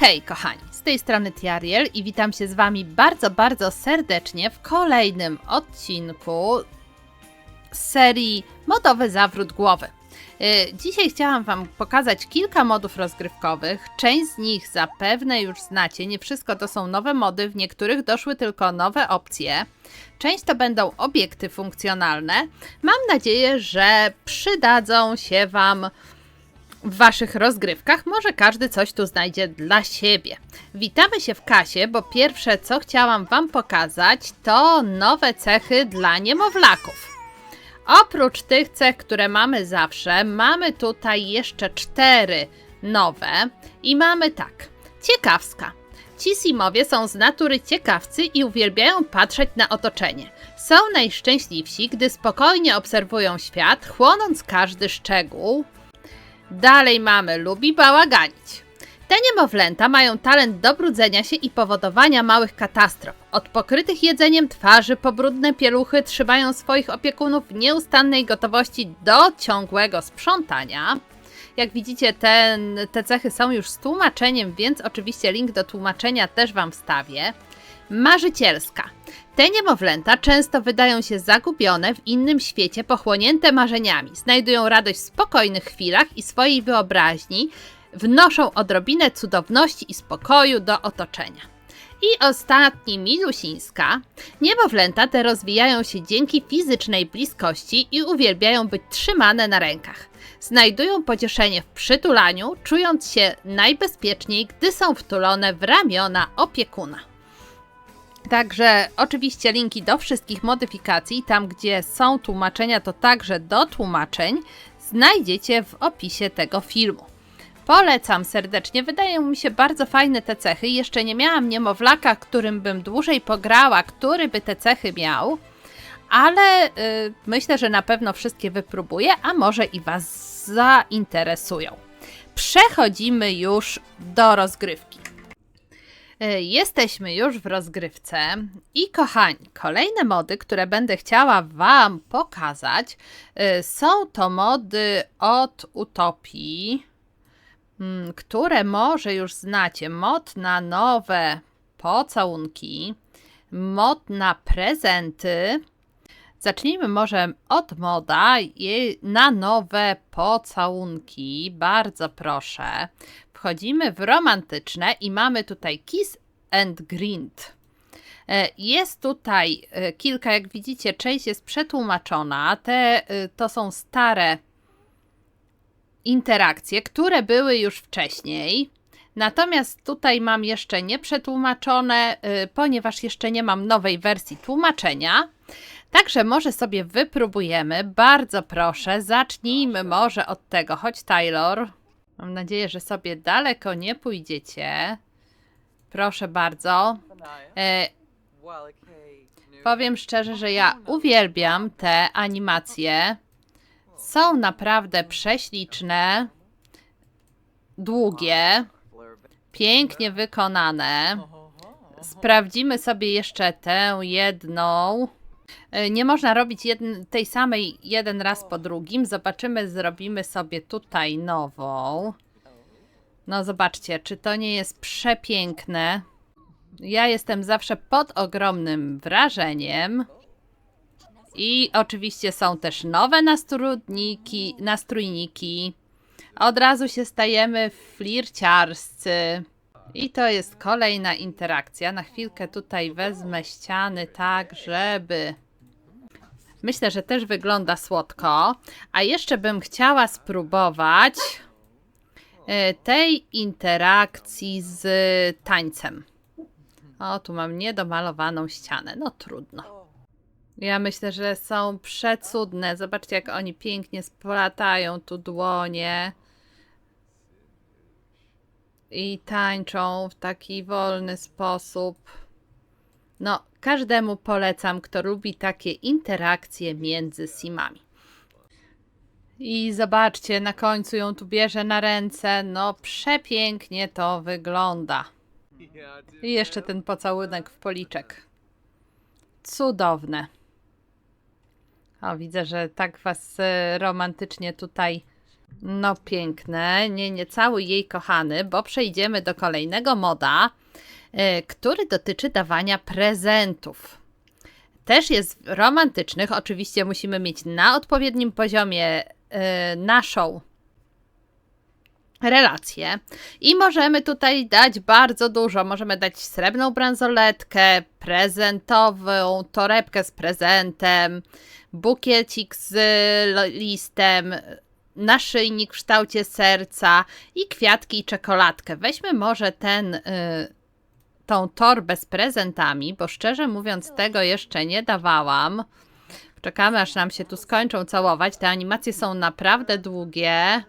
hej kochani, z tej strony Tiariel i witam się z wami bardzo, bardzo serdecznie w kolejnym odcinku serii Modowy Zawrót Głowy. Yy, Dzisiaj chciałam wam pokazać kilka modów rozgrywkowych. Część z nich zapewne już znacie, nie wszystko to są nowe mody, w niektórych doszły tylko nowe opcje. Część to będą obiekty funkcjonalne. Mam nadzieję, że przydadzą się wam w waszych rozgrywkach. Może każdy coś tu znajdzie dla siebie. Witamy się w kasie, bo pierwsze co chciałam wam pokazać to nowe cechy dla niemowlaków. Oprócz tych cech, które mamy zawsze, mamy tutaj jeszcze cztery nowe i mamy tak. Ciekawska. Ci simowie są z natury ciekawcy i uwielbiają patrzeć na otoczenie. Są najszczęśliwsi, gdy spokojnie obserwują świat, chłonąc każdy szczegół. Dalej mamy lubi bałaganić. Te niemowlęta mają talent do brudzenia się i powodowania małych katastrof. Od pokrytych jedzeniem twarzy po brudne pieluchy trzymają swoich opiekunów w nieustannej gotowości do ciągłego sprzątania. Jak widzicie, ten, te cechy są już z tłumaczeniem, więc oczywiście link do tłumaczenia też Wam wstawię. Marzycielska. Te niemowlęta często wydają się zagubione w innym świecie, pochłonięte marzeniami. Znajdują radość w spokojnych chwilach i swojej wyobraźni wnoszą odrobinę cudowności i spokoju do otoczenia. I ostatni, Milusińska. Niemowlęta te rozwijają się dzięki fizycznej bliskości i uwielbiają być trzymane na rękach. Znajdują pocieszenie w przytulaniu, czując się najbezpieczniej, gdy są wtulone w ramiona opiekuna. Także oczywiście linki do wszystkich modyfikacji, tam gdzie są tłumaczenia, to także do tłumaczeń, znajdziecie w opisie tego filmu. Polecam serdecznie, wydają mi się bardzo fajne te cechy. Jeszcze nie miałam niemowlaka, którym bym dłużej pograła, który by te cechy miał, ale y, myślę, że na pewno wszystkie wypróbuję, a może i Was zainteresują. Przechodzimy już do rozgrywki. Y, Jesteśmy już w rozgrywce i kochani, kolejne mody, które będę chciała Wam pokazać, y, są to mody od Utopii, mm, które może już znacie. Mod na nowe pocałunki, mod na prezenty. Zacznijmy może od moda na nowe pocałunki. Bardzo proszę. Wchodzimy w romantyczne i mamy tutaj Kiss and Grind. E, Jest tutaj e, kilka, jak widzicie, część jest przetłumaczona. Te e, to są stare interakcje, które były już wcześniej. Natomiast tutaj mam jeszcze nieprzetłumaczone, ponieważ jeszcze nie mam nowej wersji tłumaczenia. Także może sobie wypróbujemy. Bardzo proszę, zacznijmy może od tego. Chodź, Taylor. Mam nadzieję, że sobie daleko nie pójdziecie. Proszę bardzo. E, powiem szczerze, że ja uwielbiam te animacje. Są naprawdę prześliczne, długie, pięknie wykonane. Sprawdzimy sobie jeszcze tę jedną. E, Nie można robić jedn- tej samej jeden raz po drugim. Zobaczymy, zrobimy sobie tutaj nową. No zobaczcie, czy to nie jest przepiękne. Ja jestem zawsze pod ogromnym wrażeniem. I oczywiście są też nowe nastrójniki, nastrójniki. Od razu się stajemy flirciarscy. I to jest kolejna interakcja. Na chwilkę tutaj wezmę ściany tak, żeby... Myślę, że też wygląda słodko. A jeszcze bym chciała spróbować e, tej interakcji z tańcem. O, tu mam niedomalowaną ścianę. No trudno. Ja myślę, że są przecudne. Zobaczcie, jak oni pięknie splatają tu dłonie. I tańczą w taki wolny sposób. No, każdemu polecam, kto lubi takie interakcje między simami. I zobaczcie, na końcu ją tu bierze na ręce. No, przepięknie to wygląda. I jeszcze ten pocałunek w policzek. Cudowne. O, widzę, że tak was e, romantycznie tutaj No piękne, nie, nie cały jej kochany, bo przejdziemy do kolejnego moda, który dotyczy dawania prezentów. Też jest romantycznych, oczywiście musimy mieć na odpowiednim poziomie y, naszą relację i możemy tutaj dać bardzo dużo. Możemy dać srebrną bransoletkę, prezentową torebkę z prezentem, bukiecik z listem, naszyjnik w kształcie serca i kwiatki i czekoladkę. Weźmy może ten, y, tą torbę z prezentami, bo szczerze mówiąc tego jeszcze nie dawałam. Czekamy aż nam się tu skończą całować. Te animacje są naprawdę długie.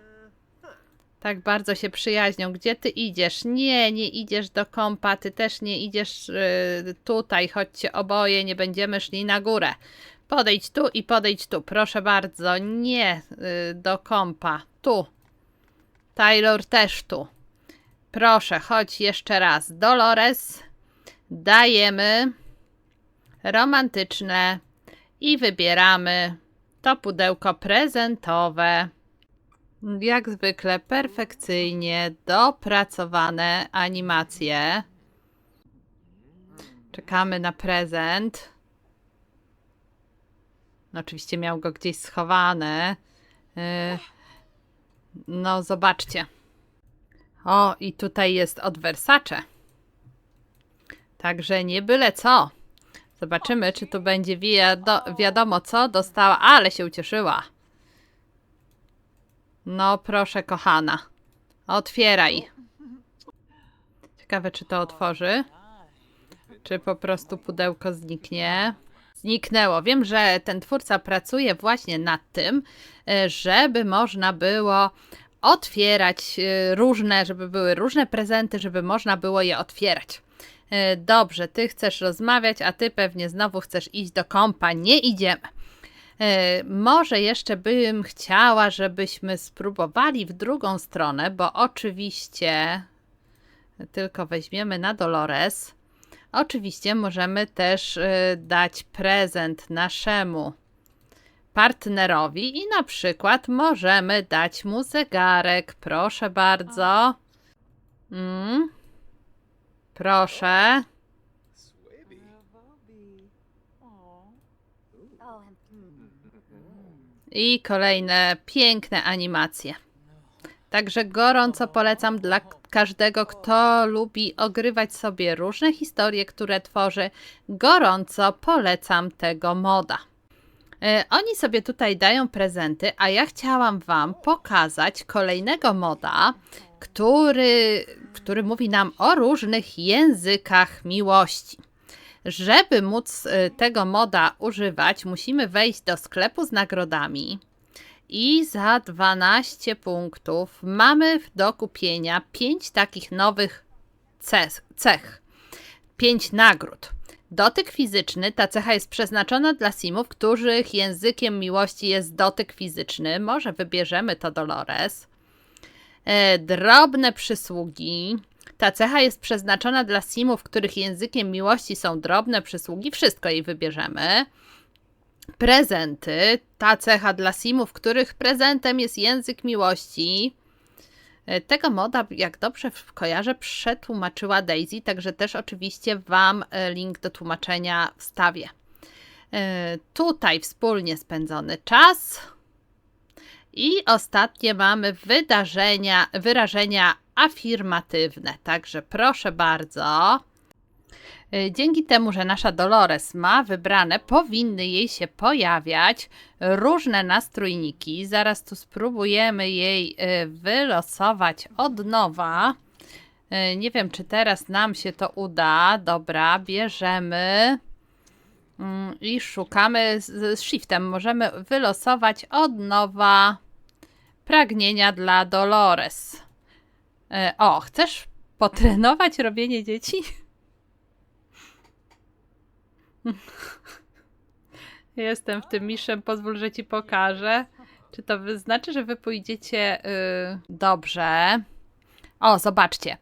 Tak bardzo się przyjaźnią. Gdzie ty idziesz? Nie, nie idziesz do kompa, ty też nie idziesz y, tutaj. Chodźcie oboje, nie będziemy szli na górę. Podejdź tu i podejdź tu, proszę bardzo. Nie y, do kompa. Tu. Taylor też tu. Proszę, chodź jeszcze raz. Dolores, dajemy romantyczne i wybieramy to pudełko prezentowe. Jak zwykle perfekcyjnie dopracowane animacje. Czekamy na prezent. No, oczywiście miał go gdzieś schowane. Yy, No, zobaczcie. O, i tutaj jest od Versace. Także nie byle co. Zobaczymy, czy tu będzie wiado- wiadomo co dostała, ale się ucieszyła. No proszę, kochana. Otwieraj. Ciekawe, czy to otworzy. Czy po prostu pudełko zniknie. Zniknęło. Wiem, że ten twórca pracuje właśnie nad tym, e, żeby można było otwierać e, różne, żeby były różne prezenty, żeby można było je otwierać. E, Dobrze, ty chcesz rozmawiać, a ty pewnie znowu chcesz iść do kompa. Nie idziemy. E, Może jeszcze bym chciała, żebyśmy spróbowali w drugą stronę, bo oczywiście tylko weźmiemy na Dolores. Oczywiście możemy też dać prezent naszemu partnerowi i na przykład możemy dać mu zegarek. Proszę bardzo. Mm. Proszę. I kolejne piękne animacje. Także gorąco polecam dla każdego, kto lubi ogrywać sobie różne historie, które tworzy. Gorąco polecam tego moda. E, Oni sobie tutaj dają prezenty, a ja chciałam Wam pokazać kolejnego moda, który, który mówi nam o różnych językach miłości. Żeby móc y, tego moda używać, musimy wejść do sklepu z nagrodami i za 12 punktów mamy do kupienia 5 takich nowych cech. 5 nagród. Dotyk fizyczny, ta cecha jest przeznaczona dla simów, których językiem miłości jest dotyk fizyczny. Może wybierzemy to Dolores. E, drobne przysługi. Ta cecha jest przeznaczona dla simów, których językiem miłości są drobne przysługi. Wszystko jej wybierzemy. Prezenty. Ta cecha dla simów, których prezentem jest język miłości. E, Tego moda, jak dobrze kojarzę, przetłumaczyła Daisy, także też oczywiście Wam e, link do tłumaczenia wstawię. E, Tutaj wspólnie spędzony czas. I ostatnie mamy wydarzenia, wyrażenia afirmatywne. Także proszę bardzo. Y, Dzięki temu, że nasza Dolores ma wybrane, powinny jej się pojawiać różne nastrójniki. Zaraz tu spróbujemy jej y, wylosować od nowa. Y, Nie wiem, czy teraz nam się to uda. Dobra, bierzemy mm, i szukamy z, shiftem. Możemy wylosować od nowa pragnienia dla Dolores. O, chcesz potrenować robienie dzieci? Jestem w tym miszem, pozwól, że ci pokażę. Czy to znaczy, że wy pójdziecie y, dobrze? O, zobaczcie.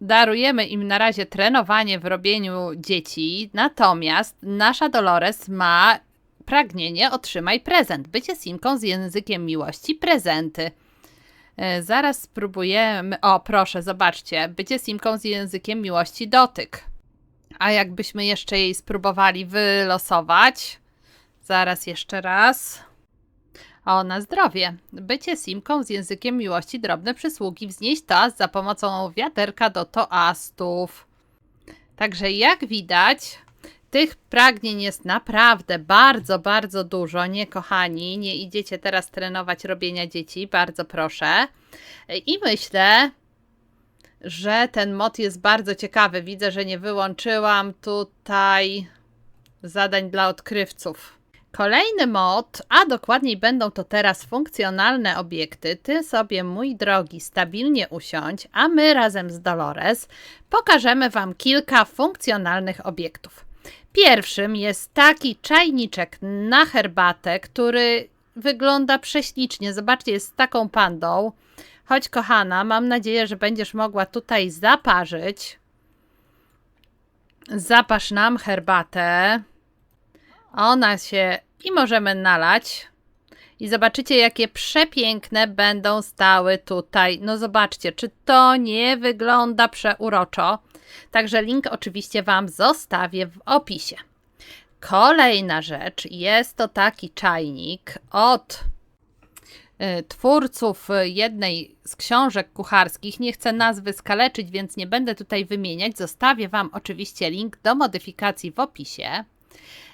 Darujemy im na razie trenowanie w robieniu dzieci, natomiast nasza Dolores ma pragnienie otrzymaj prezent. Bycie simką z językiem miłości prezenty. E, Zaraz spróbujemy. O, proszę, zobaczcie. Bycie simką z językiem miłości dotyk. A jakbyśmy jeszcze jej spróbowali wylosować. Zaraz jeszcze raz. O, na zdrowie. Bycie simką z językiem miłości drobne przysługi wznieść toast za pomocą wiaderka do toastów. Także jak widać, tych pragnień jest naprawdę bardzo, bardzo dużo. Nie, kochani, nie idziecie teraz trenować robienia dzieci, bardzo proszę. I myślę, że ten mod jest bardzo ciekawy. Widzę, że nie wyłączyłam tutaj zadań dla odkrywców. Kolejny mod, a dokładniej będą to teraz funkcjonalne obiekty. Ty sobie, mój drogi, stabilnie usiądź, a my razem z Dolores pokażemy Wam kilka funkcjonalnych obiektów. Pierwszym jest taki czajniczek na herbatę, który wygląda prześlicznie. Zobaczcie, jest z taką pandą. Chodź, kochana, mam nadzieję, że będziesz mogła tutaj zaparzyć. Zaparz nam herbatę. Ona się i możemy nalać. I zobaczycie, jakie przepiękne będą stały tutaj. No zobaczcie, czy to nie wygląda przeuroczo. Także link oczywiście Wam zostawię w opisie. Kolejna rzecz jest to taki czajnik od twórców jednej z książek kucharskich. Nie chcę nazwy skaleczyć, więc nie będę tutaj wymieniać. Zostawię Wam oczywiście link do modyfikacji w opisie,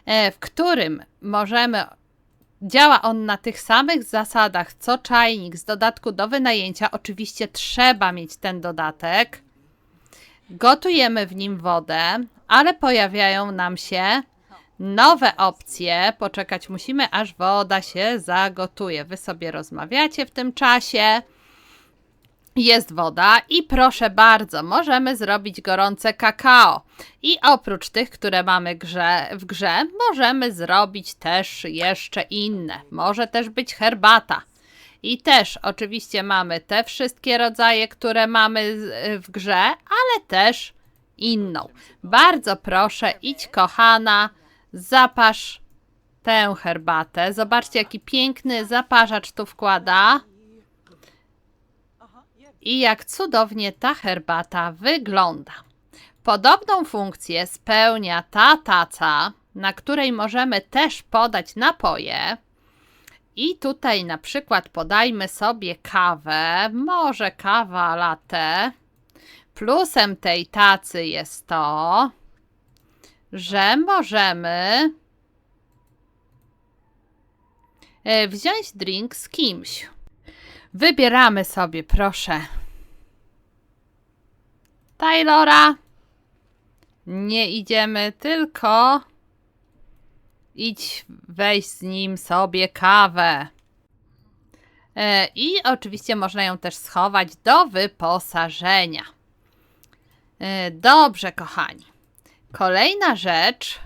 e, w którym możemy. Działa on na tych samych zasadach co czajnik z dodatku do wynajęcia. Oczywiście trzeba mieć ten dodatek. Gotujemy w nim wodę, ale pojawiają nam się nowe opcje. Poczekać musimy, aż woda się zagotuje. Wy sobie rozmawiacie w tym czasie. Jest woda i proszę bardzo, możemy zrobić gorące kakao. I oprócz tych, które mamy grze, w grze, możemy zrobić też jeszcze inne. Może też być herbata. I też oczywiście mamy te wszystkie rodzaje, które mamy w grze, ale też inną. Bardzo proszę, idź kochana, zaparz tę herbatę. Zobaczcie, jaki piękny zaparzacz tu wkłada. I jak cudownie ta herbata wygląda. Podobną funkcję spełnia ta taca, na której możemy też podać napoje. I tutaj na przykład podajmy sobie kawę, może kawa latte. Plusem tej tacy jest to, że możemy e, wziąć drink z kimś. Wybieramy sobie, proszę, Taylora. Nie idziemy, tylko idź wejść z nim sobie kawę. E, I oczywiście można ją też schować do wyposażenia. E, Dobrze, kochani. Kolejna rzecz,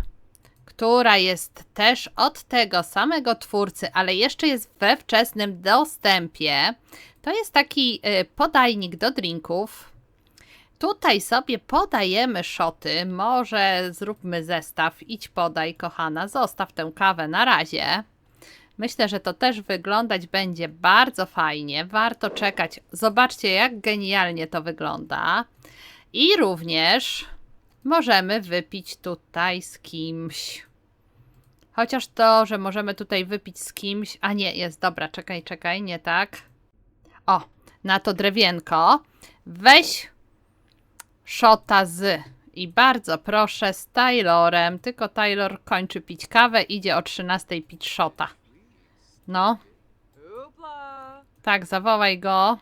która jest też od tego samego twórcy, ale jeszcze jest we wczesnym dostępie, to jest taki e, podajnik do drinków. Tutaj sobie podajemy szoty. Może zróbmy zestaw. Idź podaj, kochana. Zostaw tę kawę na razie. Myślę, że to też wyglądać będzie bardzo fajnie. Warto czekać. Zobaczcie, jak genialnie to wygląda. I również możemy wypić tutaj z kimś. Chociaż to, że możemy tutaj wypić z kimś. A nie, jest dobra, czekaj, czekaj, nie tak. O, na to drewienko. Weź szota z. I bardzo proszę z Taylorem. Tylko Taylor kończy pić kawę, idzie o 13 pić szota. No, tak, zawołaj go.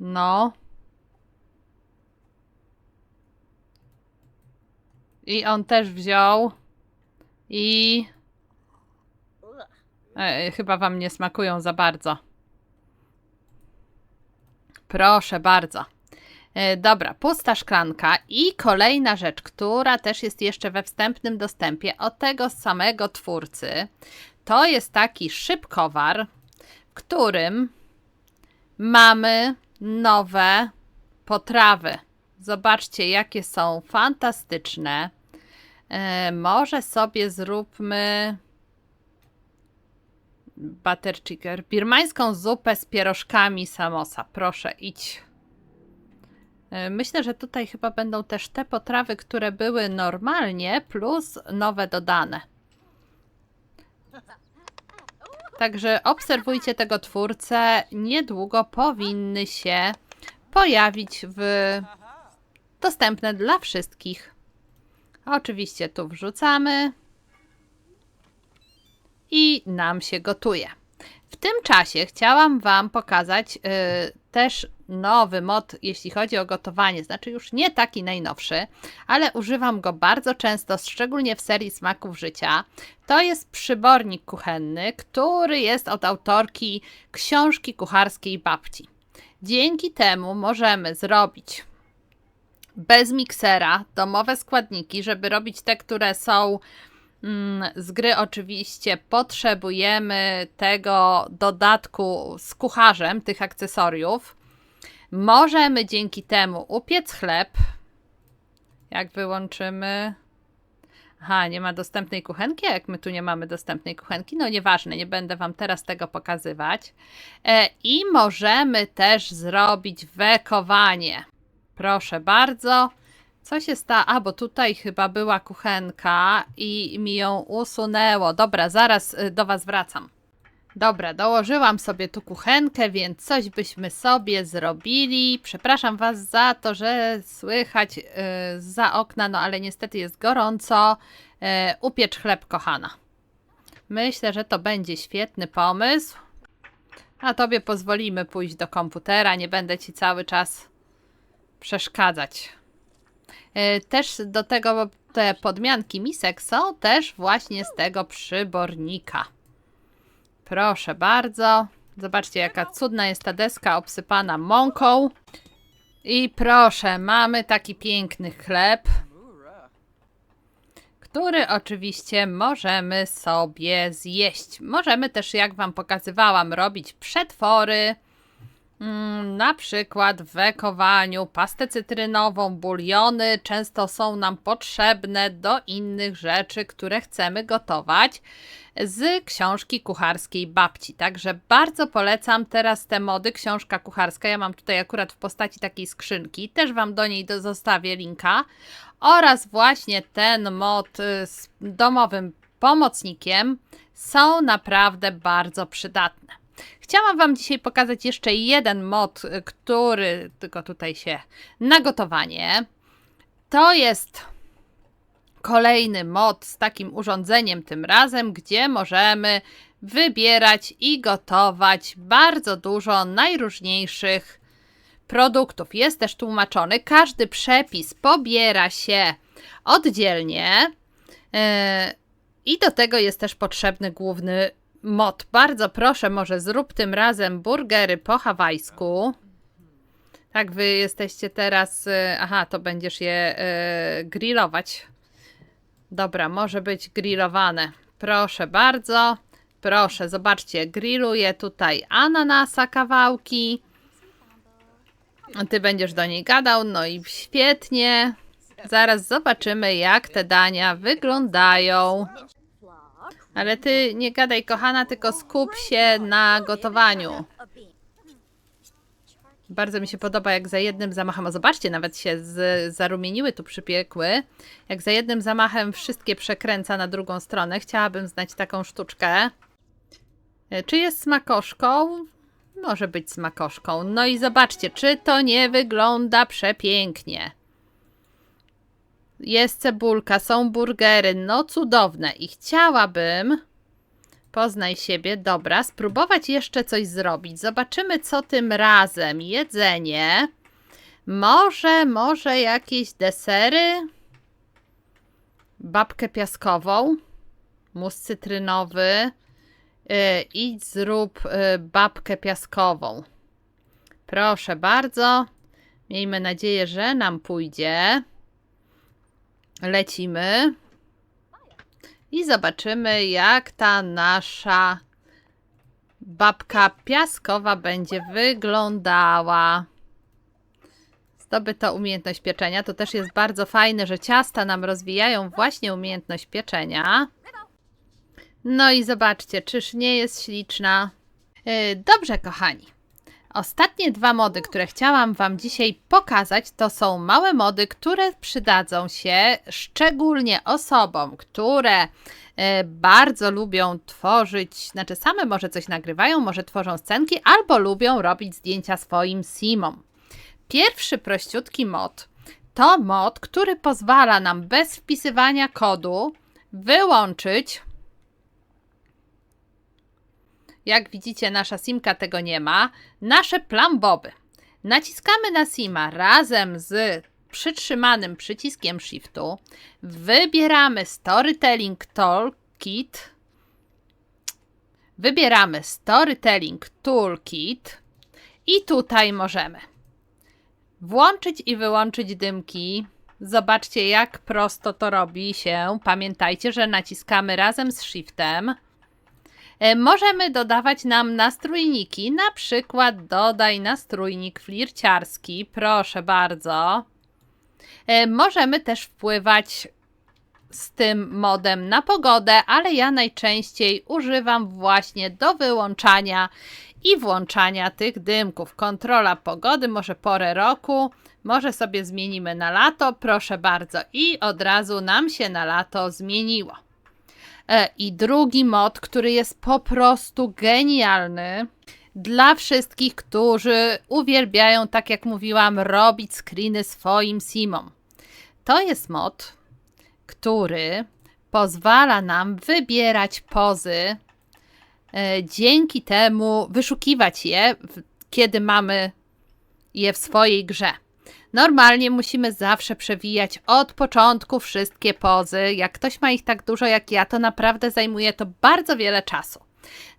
No. I on też wziął. I. E, chyba wam nie smakują za bardzo. Proszę bardzo. E, Dobra, pusta szklanka i kolejna rzecz, która też jest jeszcze we wstępnym dostępie od tego samego twórcy. To jest taki szybkowar, w którym mamy nowe potrawy. Zobaczcie, jakie są fantastyczne. E, może sobie zróbmy butter chicken. Birmańską zupę z pierożkami samosa. Proszę, idź. E, Myślę, że tutaj chyba będą też te potrawy, które były normalnie, plus nowe dodane. Także obserwujcie tego twórcę. Niedługo powinny się pojawić w dostępne dla wszystkich. Oczywiście tu wrzucamy i nam się gotuje. W tym czasie chciałam Wam pokazać y, też nowy mod, jeśli chodzi o gotowanie. Znaczy już nie taki najnowszy, ale używam go bardzo często, szczególnie w serii Smaków Życia. To jest przybornik kuchenny, który jest od autorki książki kucharskiej babci. Dzięki temu możemy zrobić bez miksera domowe składniki, żeby robić te, które są mm, z gry oczywiście potrzebujemy tego dodatku z kucharzem, tych akcesoriów. Możemy dzięki temu upiec chleb. Jak wyłączymy. Aha, nie ma dostępnej kuchenki? Jak my tu nie mamy dostępnej kuchenki? No nieważne, nie będę Wam teraz tego pokazywać. E, I możemy też zrobić wekowanie. Proszę bardzo. Co się stało? A, bo tutaj chyba była kuchenka i mi ją usunęło. Dobra, zaraz y, do Was wracam. Dobra, dołożyłam sobie tu kuchenkę, więc coś byśmy sobie zrobili. Przepraszam Was za to, że słychać y, za okna, no ale niestety jest gorąco. Y, upiecz chleb, kochana. Myślę, że to będzie świetny pomysł. A Tobie pozwolimy pójść do komputera, nie będę Ci cały czas przeszkadzać. E, Też do tego te podmianki misek są też właśnie z tego przybornika. Proszę bardzo. Zobaczcie, jaka cudna jest ta deska obsypana mąką. I proszę, mamy taki piękny chleb, który oczywiście możemy sobie zjeść. Możemy też, jak Wam pokazywałam, robić przetwory. Mm, na przykład w wekowaniu pastę cytrynową, buliony często są nam potrzebne do innych rzeczy, które chcemy gotować z książki kucharskiej babci. Także bardzo polecam teraz te mody, książka kucharska. Ja mam tutaj akurat w postaci takiej skrzynki, też Wam do niej do, zostawię linka. Oraz właśnie ten mod y, z domowym pomocnikiem są naprawdę bardzo przydatne. Chciałam Wam dzisiaj pokazać jeszcze jeden mod, który tylko tutaj się na gotowanie. To jest kolejny mod z takim urządzeniem tym razem, gdzie możemy wybierać i gotować bardzo dużo najróżniejszych produktów. Jest też tłumaczony. Każdy przepis pobiera się oddzielnie. Yy, I do tego jest też potrzebny główny mod. Bardzo proszę, może zrób tym razem burgery po hawajsku. Tak, wy jesteście teraz. y, Aha, to będziesz je y, grillować. Dobra, może być grillowane. Proszę bardzo. Proszę, zobaczcie, grilluję tutaj ananasa kawałki. Ty będziesz do niej gadał, no i świetnie. Zaraz zobaczymy, jak te dania wyglądają. Ale ty nie gadaj, kochana, tylko skup się na gotowaniu. Bardzo mi się podoba, jak za jednym zamachem, o zobaczcie, nawet się z, zarumieniły, tu przypiekły. Jak za jednym zamachem wszystkie przekręca na drugą stronę. Chciałabym znać taką sztuczkę. E, Czy jest smakoszką? Może być smakoszką. No i zobaczcie, czy to nie wygląda przepięknie. Jest cebulka, są burgery, no cudowne. I chciałabym, poznaj siebie, dobra, spróbować jeszcze coś zrobić. Zobaczymy, co tym razem. Jedzenie. Może, może jakieś desery? Babkę piaskową. Mus cytrynowy. Yy, idź zrób yy, babkę piaskową. Proszę bardzo. Miejmy nadzieję, że nam pójdzie. Lecimy. I zobaczymy, jak ta nasza babka piaskowa będzie wyglądała. zdobyto umiejętność pieczenia. To też jest bardzo fajne, że ciasta nam rozwijają właśnie umiejętność pieczenia. No i zobaczcie, czyż nie jest śliczna? Yy, Dobrze, kochani. Ostatnie dwa mody, które chciałam Wam dzisiaj pokazać, to są małe mody, które przydadzą się szczególnie osobom, które e, bardzo lubią tworzyć, znaczy same może coś nagrywają, może tworzą scenki, albo lubią robić zdjęcia swoim simom. Pierwszy prościutki mod to mod, który pozwala nam bez wpisywania kodu wyłączyć jak widzicie, nasza simka tego nie ma. Nasze plamboby. Naciskamy na sima razem z przytrzymanym przyciskiem shiftu. Wybieramy Storytelling Toolkit. Wybieramy Storytelling Toolkit i tutaj możemy włączyć i wyłączyć dymki. Zobaczcie, jak prosto to robi się. Pamiętajcie, że naciskamy razem z shiftem. E, Możemy dodawać nam nastrójniki, na przykład dodaj nastrójnik flirciarski, proszę bardzo. E, Możemy też wpływać z tym modem na pogodę, ale ja najczęściej używam właśnie do wyłączania i włączania tych dymków. Kontrola pogody, może porę roku, może sobie zmienimy na lato, proszę bardzo. I od razu nam się na lato zmieniło. E, I drugi mod, który jest po prostu genialny dla wszystkich, którzy uwielbiają, tak jak mówiłam, robić screeny swoim simom. To jest mod, który pozwala nam wybierać pozy, e, dzięki temu wyszukiwać je, kiedy mamy je w swojej grze. Normalnie musimy zawsze przewijać od początku wszystkie pozy. Jak ktoś ma ich tak dużo jak ja, to naprawdę zajmuje to bardzo wiele czasu.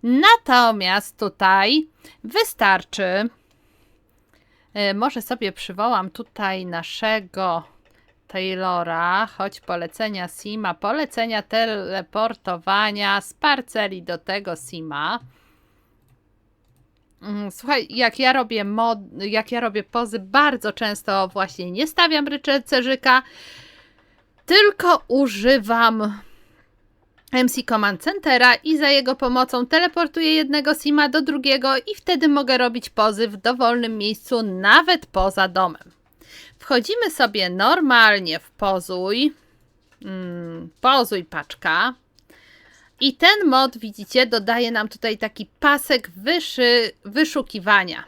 Natomiast tutaj wystarczy. e, Może sobie przywołam tutaj naszego Taylora, choć polecenia Sima, polecenia teleportowania z parceli do tego Sima. Mm, Słuchaj, jak ja robię mod, jak ja robię pozy, bardzo często właśnie nie stawiam rycerzyka, tylko używam MC Command Centera i za jego pomocą teleportuję jednego sima do drugiego i wtedy mogę robić pozy w dowolnym miejscu, nawet poza domem. Wchodzimy sobie normalnie w pozuj, mm, pozuj paczka. I ten mod, widzicie, dodaje nam tutaj taki pasek wyszy, wyszukiwania.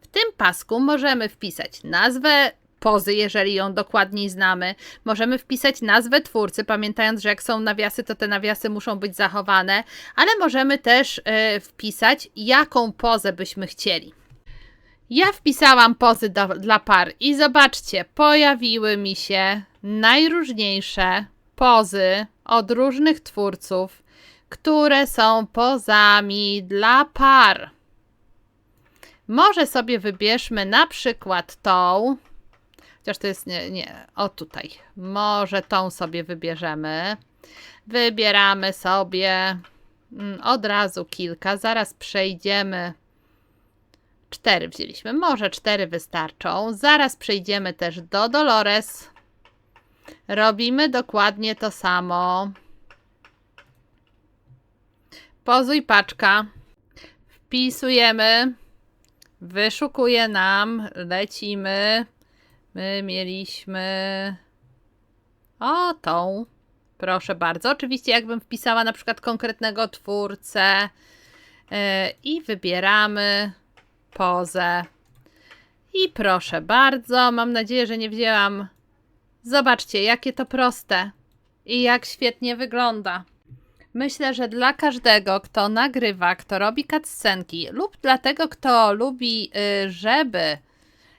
W tym pasku możemy wpisać nazwę pozy, jeżeli ją dokładniej znamy. Możemy wpisać nazwę twórcy, pamiętając, że jak są nawiasy, to te nawiasy muszą być zachowane, ale możemy też e, wpisać, jaką pozę byśmy chcieli. Ja wpisałam pozy do, dla par i zobaczcie, pojawiły mi się najróżniejsze pozy od różnych twórców, które są pozami dla par. Może sobie wybierzmy na przykład tą, chociaż to jest nie, nie, o tutaj. Może tą sobie wybierzemy. Wybieramy sobie mm, od razu kilka, zaraz przejdziemy. Cztery wzięliśmy, może cztery wystarczą. Zaraz przejdziemy też do Dolores. Robimy dokładnie to samo. Pozuj paczka. Wpisujemy. Wyszukuje nam. Lecimy. My mieliśmy. O, tą. Proszę bardzo. Oczywiście, jakbym wpisała na przykład konkretnego twórcę. Yy, I wybieramy pozę. I proszę bardzo. Mam nadzieję, że nie wzięłam. Zobaczcie, jakie to proste i jak świetnie wygląda. Myślę, że dla każdego, kto nagrywa, kto robi cutscenki, lub dla tego, kto lubi, y, żeby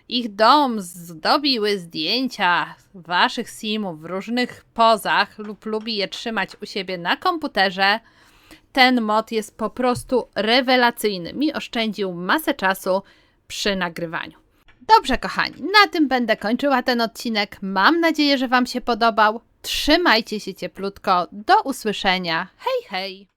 ich dom zdobiły zdjęcia waszych simów w różnych pozach, lub lubi je trzymać u siebie na komputerze, ten mod jest po prostu rewelacyjny. Mi oszczędził masę czasu przy nagrywaniu. Dobrze, kochani, na tym będę kończyła ten odcinek. Mam nadzieję, że Wam się podobał. Trzymajcie się cieplutko. Do usłyszenia. Hej, hej!